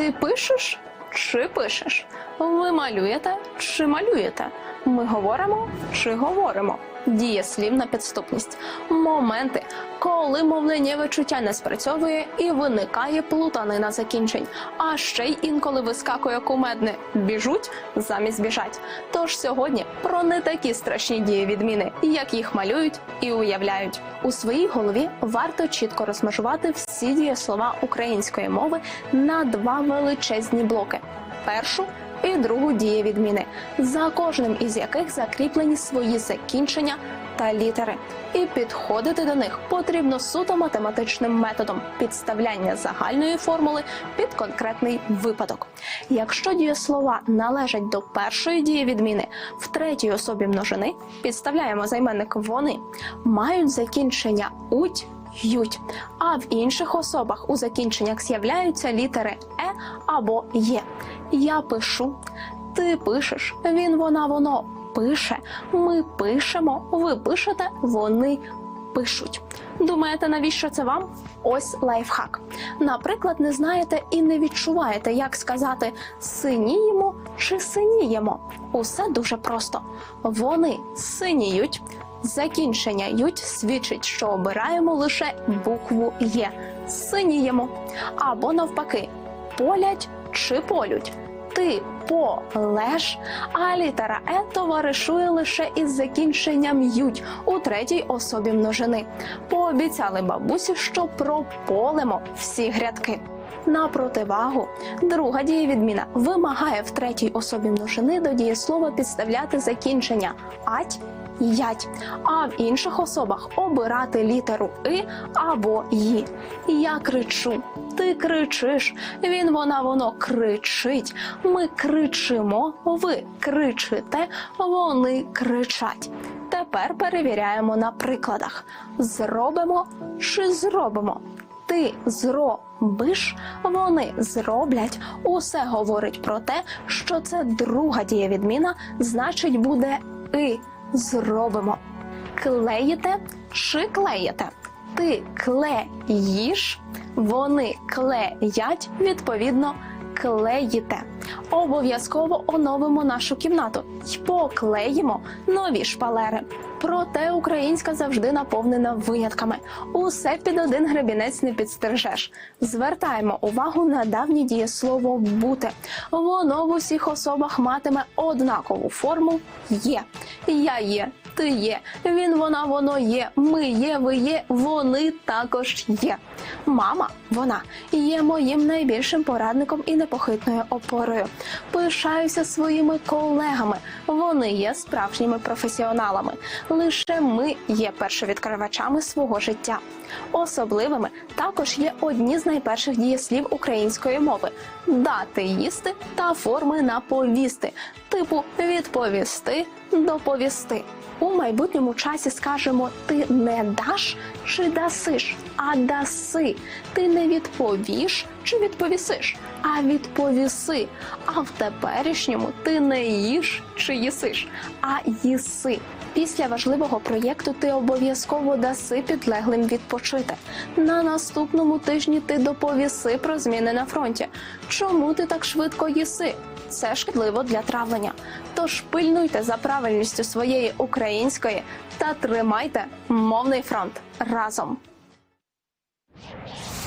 Ти пишеш чи пишеш? Ви малюєте чи малюєте? Ми говоримо чи говоримо? Дієслівна підступність. Моменти, коли мовленнєве чуття не спрацьовує і виникає плутанина закінчень. А ще й інколи вискакує кумедне біжуть замість біжать. Тож сьогодні про не такі страшні дієвідміни, як їх малюють і уявляють. У своїй голові варто чітко розмежувати всі дієслова української мови на два величезні блоки: першу і другу дієвідміни, за кожним із яких закріплені свої закінчення та літери. І підходити до них потрібно суто математичним методом підставляння загальної формули під конкретний випадок. Якщо дієслова належать до першої дієвідміни, в третій особі множини підставляємо займенник вони, мають закінчення уть. Ють, а в інших особах у закінченнях з'являються літери е або є. Я пишу, ти пишеш, він, вона, воно пише, ми пишемо, ви пишете, вони пишуть. Думаєте, навіщо це вам? Ось лайфхак. Наприклад, не знаєте і не відчуваєте, як сказати синіємо чи синіємо. Усе дуже просто. Вони синіють. Закінчення ють свідчить, що обираємо лише букву Є. Синіємо. Або навпаки, полять чи полють. Ти полеш, а літера Е товаришує лише із закінченням ють у третій особі множини. Пообіцяли бабусі, що прополимо всі грядки. На противагу, друга дієвідміна вимагає в третій особі множини до дієслова підставляти закінчення ать ять, а в інших особах обирати літеру и або ї. Я кричу, ти кричиш, він, вона, воно кричить. Ми кричимо, ви кричите, вони кричать. Тепер перевіряємо на прикладах: зробимо чи зробимо. Ти зробиш, вони зроблять. Усе говорить про те, що це друга дієвідміна, значить буде і зробимо. Клеїте чи клеїте? Ти клеїш, вони клеять, відповідно, клеїте. Обов'язково оновимо нашу кімнату й поклеїмо нові шпалери. Проте українська завжди наповнена винятками. Усе під один гребінець не підстережеш. Звертаємо увагу на давнє дієслово бути. Воно в усіх особах матиме однакову форму є. Я є, ти є, він, вона, воно є, ми є, ви є, вони також є. Мама, вона є моїм найбільшим порадником і непохитною опорою. Пишаюся своїми колегами. Вони є справжніми професіоналами. Лише ми є першовідкривачами свого життя. Особливими також є одні з найперших дієслів української мови: дати їсти та форми на повісти, типу відповісти, доповісти. У майбутньому часі скажемо ти не даш чи дасиш, а даси. Ти не відповіш чи відповісиш, а відповіси. А в теперішньому ти не їш чи їсиш, а їси. Після важливого проєкту ти обов'язково даси підлеглим відпочити. На наступному тижні ти доповіси про зміни на фронті. Чому ти так швидко їси? Це шкідливо для травлення. Тож пильнуйте за правильністю своєї української та тримайте мовний фронт разом.